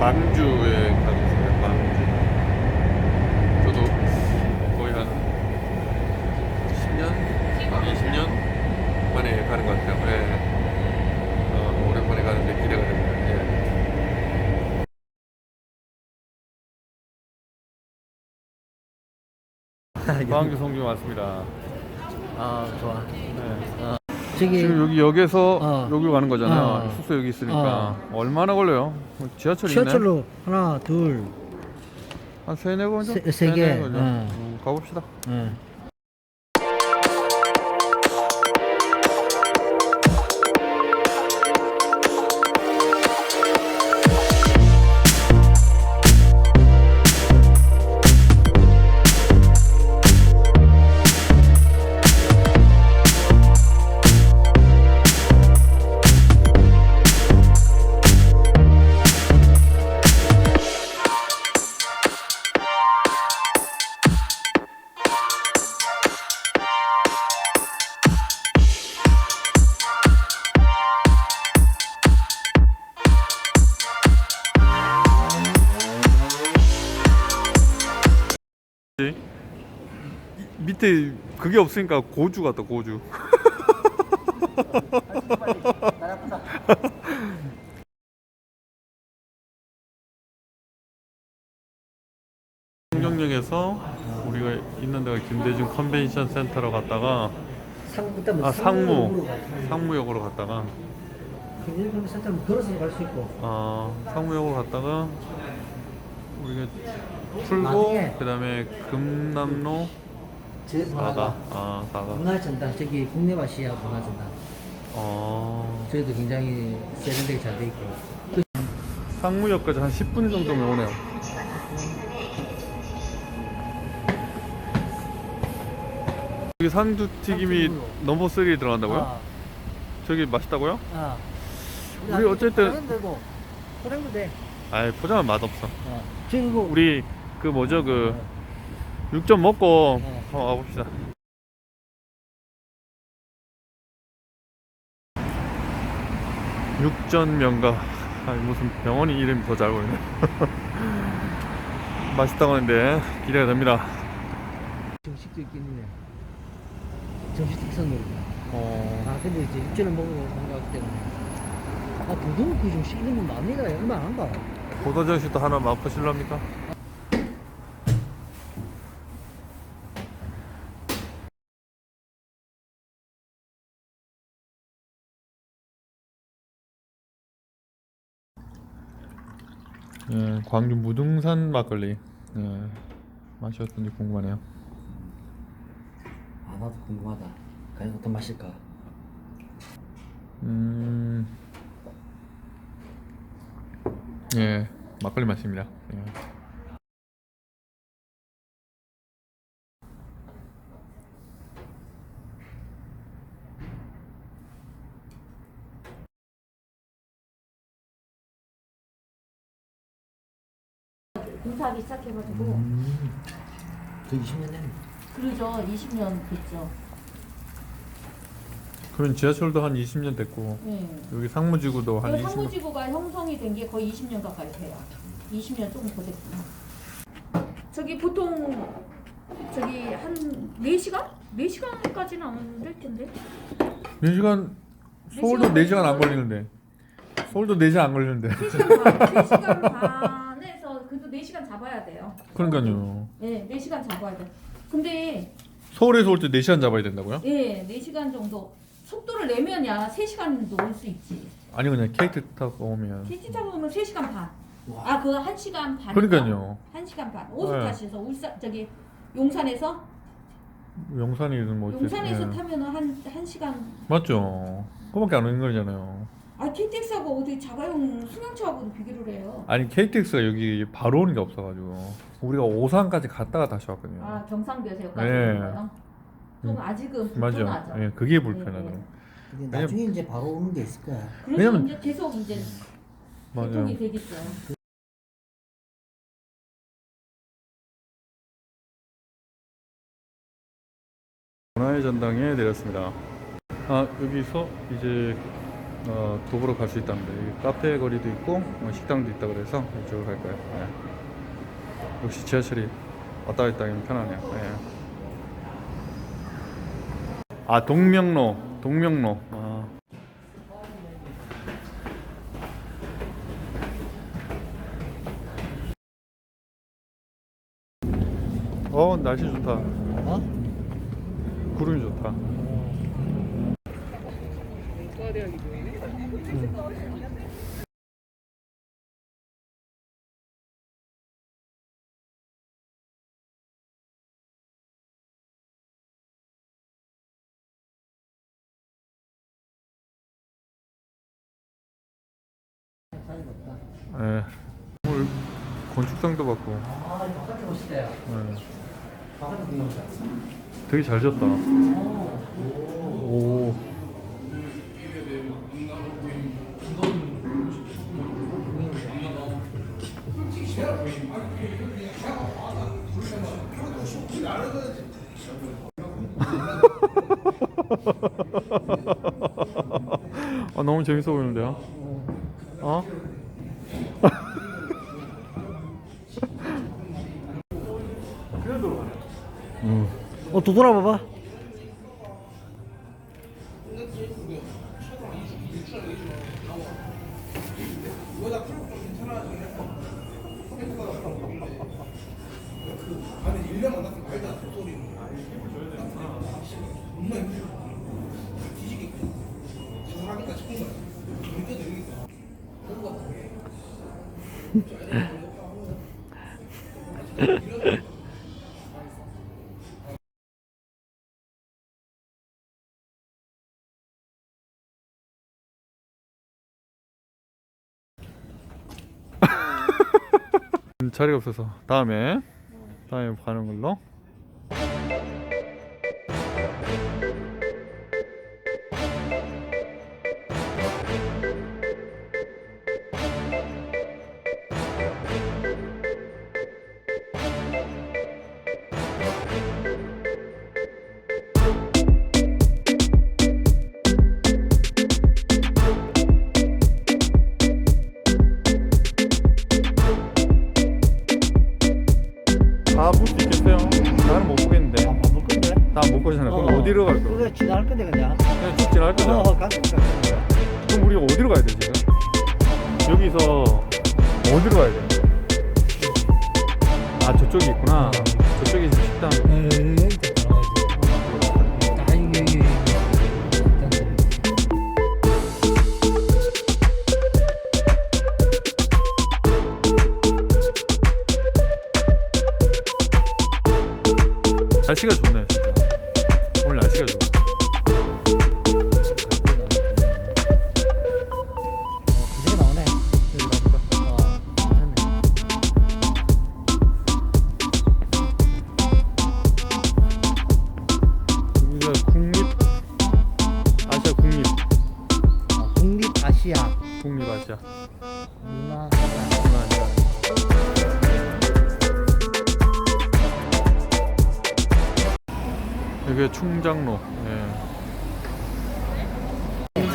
광주에 가주세요. 광주. 저도 거의 한 10년, 한 20년 만에 가는 것 같아요. 네. 광주 송주 왔습니다. 아 좋아. 네. 아. 저기 지금 여기 역에서 어. 여기로 가는 거잖아요. 어. 숙소 여기 있으니까 얼마나 걸려요? 지하철이 있네. 지하철로 하나 둘. 한 세네 번 정도? 세- 세 개. 정도. 어. 음, 가봅시다. 응. 밑에 그게 없으니까 고주 같다 고주. 청정역에서 우리가 있는 데가 김대중 컨벤션 센터로 갔다가 상 일단 아 상무 상무역으로 갔다가 일본 센터는 걸어서 갈 수 있고. 어, 상무역으로 갔다가 우리가 풀고 그다음에 금남로 제 사가 아 사가 문화전당 저기 국내바시아 문화전당. 어 저희도 굉장히 세련되게 잘 돼 있고. 그 상무역까지 한 10분 정도면 오네요. 여기 상두 튀김이 상두로. 넘버 3에 들어간다고요? 아, 저기 맛있다고요? 아. 우리 어쨌든- 포장도 되고 포장도 돼. 아이 포장은 맛없어. 어. 그리고 우리 그 뭐죠 그 육전 먹고 네. 한번 가봅시다. 육전 명가. 아니 무슨 병원이 이름이 더 잘 보이네. 맛있다고 하는데 기대가 됩니다. 정식도 있겠네. 정식 특선으로. 어, 아 근데 이제 육전을 먹으러 간거기 때문에. 아 부동 그좀 씹는 건 납니다. 얼마 안 가. 보도정식도 하나 맛보실랍니까? 예, 광주 무등산 막걸리. 예, 맛이 어떤지 궁금하네요. 아 나도 궁금하다. 과연 어떤 맛일까? 음, 예, 막걸리 맛입니다. 예. 공사하기 시작해가지고 음. 저 20년 됐네. 그러죠 20년 됐죠. 그럼 지하철도 한 20년 됐고 네. 여기 상무지구도 한그 20년. 상무지구가 형성이 된 게 거의 20년 가까이 돼요. 20년 조금 더 됐구나. 저기 보통 저기 한 4시간? 4시간까지는 안 될 텐데. 4시간 서울도 네 4시간 안 걸리는데 서울도 4시간 안 걸리는데 3시간 반, 3시간 반에서 그래도 4시간 잡아야 돼요. 그러니까요 네, 4시간 잡아야 돼. 근데 서울에서 올 때 4시간 잡아야 된다고요? 예, 4시간 정도 속도를 내면야 3시간도 올 수 있지. 아니 그냥 KT 타고 오면 KT 타고 오면 3시간 반. 와. 아, 그거 1시간 반. 그러니까요 1시간 반. 오수 네. 타시서 울산 저기 용산에서 용산이든 뭐 용산에서 예. 타면은 한 1시간 맞죠 그거밖에 안 오는 거잖아요 아, KTX하고 어디 자가용 승용차하고도 비교를 해요. 아니 KTX가 여기 바로 오는 게 없어가지고 우리가 오산까지 갔다가 다시 왔거든요 아, 경상도에서 여기까지 네. 오는 거요? 좀 아직은 맞아 불편하죠. 예, 그게 불편하죠 네, 네. 근데 나중에 이제 바로 오는 게 있을 거야. 그래서 왜냐면- 이제 계속 이제 맞아요 개통이 되겠죠. 문화의 전당에 내렸습니다. 아 여기서 이제 어, 도보로 갈 수 있답니다. 여기 카페 거리도 있고 뭐 식당도 있다 그래서 이쪽으로 갈 거예요. 예. 역시 지하철이 왔다 갔다 하기 편하네요. 예. 아 동명로, 동명로. 아. 어 날씨 좋다. 어? 구름이 좋다. 예. 건축상도 받고. 아, 바깥에 멋있대요. 예. 바깥에 구경하자. 되게 잘 지었다. 오. 아 너무 재밌어 보이는데요? 어? 음. 어, 또 돌아봐봐. 음, 자리가 없어서 다음에 다음에 가는 걸로. 지나갈 건데, 그냥. 그냥 쭉 지나갈 거잖아. 어, 갈거 같아. 그럼 우리가 어디로 가야 돼 지금? 여기서 어디로 가야 돼? 아 저쪽이 있구나. 저쪽이 이제 식당. 에이, 아. 날씨가 좋네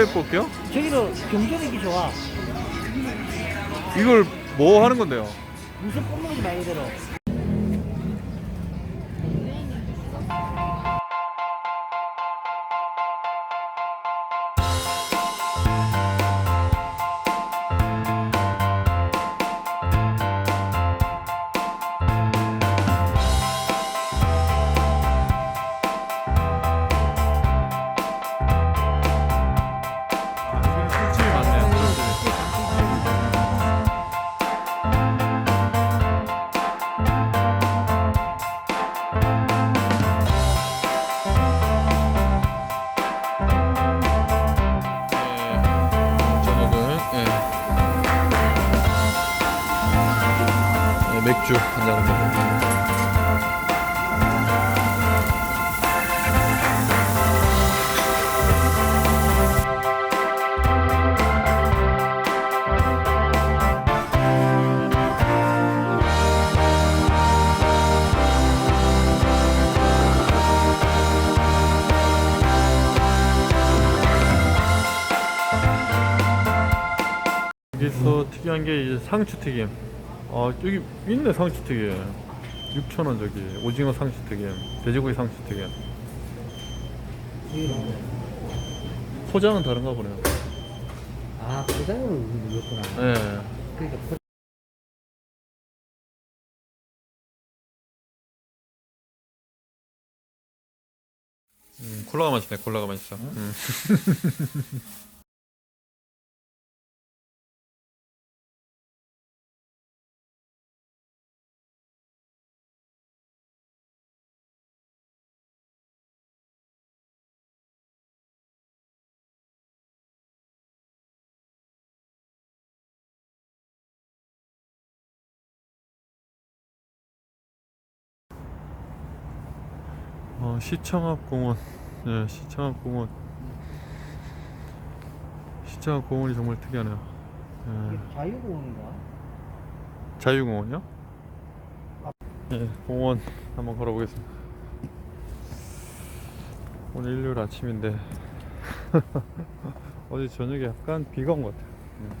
공세 볼게요. 저기도 경전이기 좋아. 이걸 뭐 하는 건데요? 무슨 뻔뻔하지 말 그대로. 여기서 특이한 게 이제 상추 튀김. 아 여기 있네 상추 튀김. 6천 원 저기 오징어 상추 튀김, 돼지고기 상추 튀김. 포장은 다른가 보네요. 아, 포장을 눌렀구나. 예. 그러니까 포- 콜라가 맛있네. 콜라가 맛있어. 음. 시청 앞 공원. 네, 시청 앞 공원. 시청 앞 공원이 정말 특이하네요. 네. 이게 자유공원인가? 자유공원이요? 네, 공원 한번 걸어보겠습니다. 오늘 일요일 아침인데 어제 저녁에 약간 비가 온 것 같아요. 네.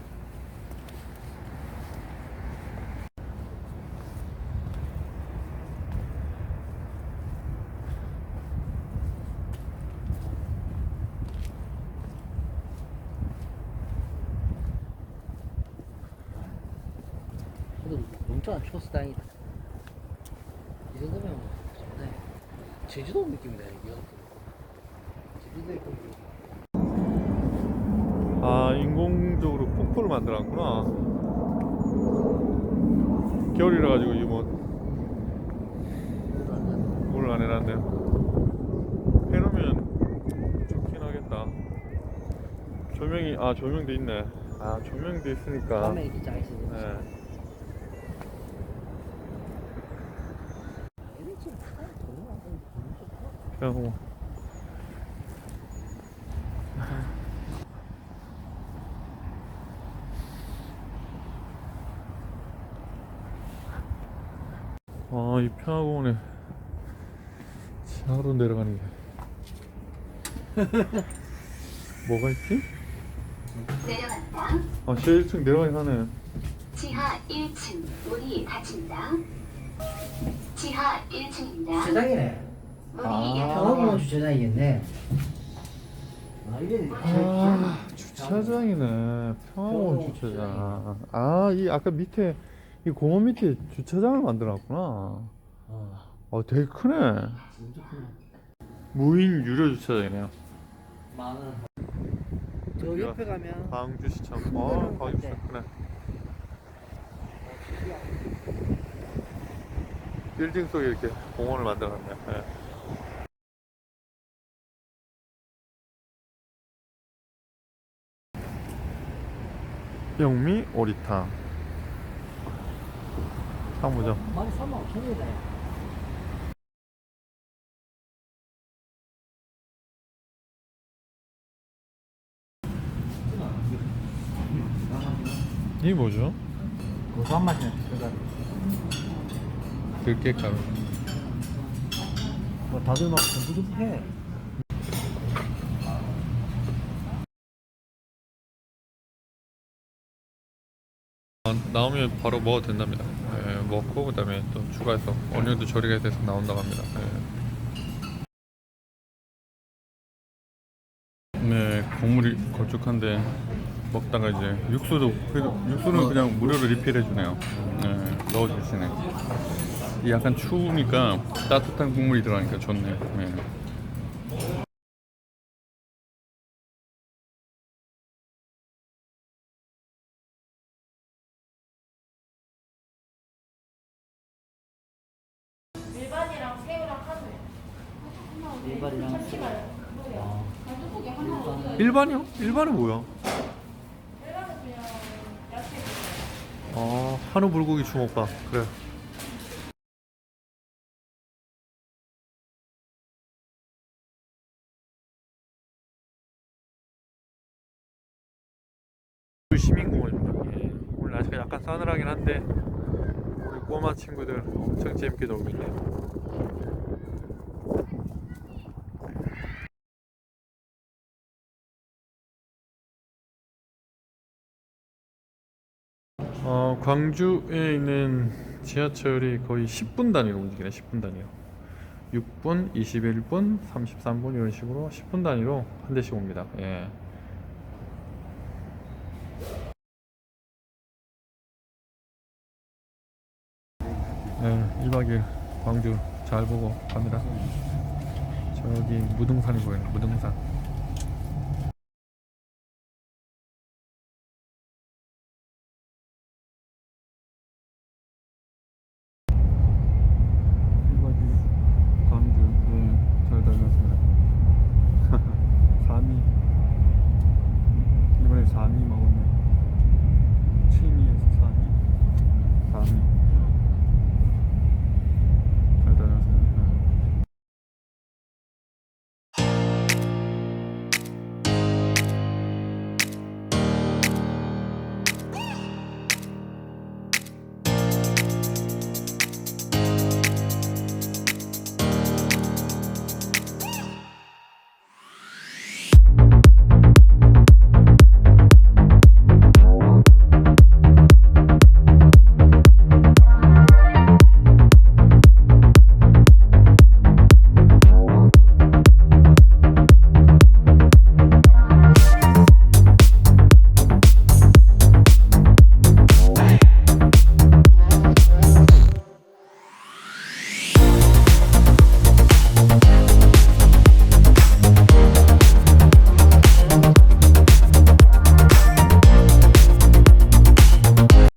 엄청 안 추웠어 다행이다. 이 정도면 좋네. 제주도 느낌이다 여기. 제주도에 그아 인공적으로 폭포를 만들었구나 겨울이라 가지고 이뭐 물을 안 해놨네요 해놓으면 좋긴 하겠다 조명이 아 조명도 있네 아 조명도 있으니까 밤에 이렇게. 네. 얘네 지금 차 전혀 안 되는 거 좋다. 그냥 뭐 아, 이 평화공원에 지하로 내려가는 게 뭐가 있지? 내려간다. 아, 지하 1층 내려가긴 하네. 지하 1층 문이 닫힌다. 지하 1층입니다. 주차장이네. 문이 아. 평화공원 주차장이겠네. 아 이게 아, 주차장이네. 평화공원 주차장. 아, 이 아까 밑에 이 공원 밑에 주차장을 만들어놨구나. 어, 어, 되게 크네. 진짜 크네. 무인 유료 주차장이네요. 많은. 저 옆에 가면 광주시청. 큰 어, 광주시청. 크네. 빌딩 속에 이렇게 공원을 만들어놨네. 네. 영미 오리탕. 사무점. 많이 3만 5천이다. 이게 뭐죠? 고소한 맛이 나. 들깨가루. 뭐 다들 막 부족해. 나오면 바로 먹어도 된답니다. 예, 먹고 그다음에 또 추가해서 어느 정도 조리가 돼서 나온다고 합니다. 예. 네, 국물이 걸쭉한데 먹다가 이제 육수도 육수는 그냥 무료로 리필해 주네요. 네, 넣어 주시네. 이 약간 추우니까 따뜻한 국물이 들어가니까 좋네요. 네. 일반이랑 새우랑 한우요. 일반이랑 아, 일반이요? 일반은 뭐야? 아, 한우 불고기 주먹밥. 그래. 시민공원입니다. 예. 오늘 날씨가 약간 싸늘하긴 한데 우리 꼬마 친구들 엄청 재밌게 놀고 있네요. 어, 광주에 있는 지하철이 거의 10분 단위로 움직이네. 10분 단위로. 6분, 21분, 33분 이런 식으로 10분 단위로 한 대씩 옵니다. 예. 네, 1박 2일 광주 잘 보고 갑니다. 저희 여기 무등산이 보이네 무등산